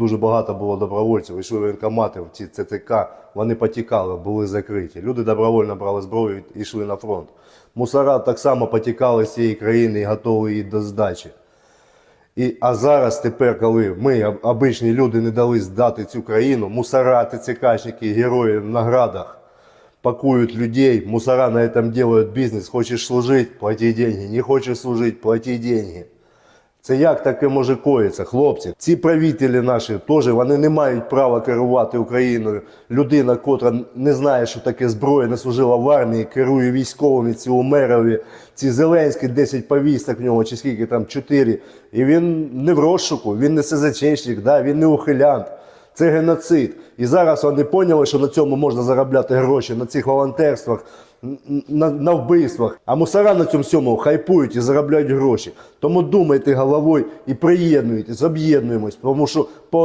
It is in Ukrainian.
Дуже багато було добровольців, йшли воєнкомати, ці ЦТК, вони потікали, були закриті. Люди добровольно брали зброю і йшли на фронт. Мусора так само потікали з цієї країни і готові її до здачі. І, а зараз тепер, коли ми, обичні люди, не дали здати цю країну, мусора, ТЦКшники, герої в наградах пакуют людей, мусора на этом делают бизнес. Хочешь служить, плати деньги. Не хочеш служити, плати деньги. Це як таке може коїться, хлопці? Ці правителі наші теж вони не мають права керувати Україною. Людина, котра не знає, що таке зброя, не служила в армії, керує військовими, ці умерові, ці Зеленські 10 повісток в нього, чи скільки там 4. І він не в розшуку, він не СЗЧник, да, він не ухилянт. Це геноцид. І зараз вони поняли, що на цьому можна заробляти гроші, на цих волонтерствах, на, на вбивствах. А мусора на цьому всьому хайпують і заробляють гроші. Тому думайте головою і приєднуйтесь, об'єднуємось, тому що по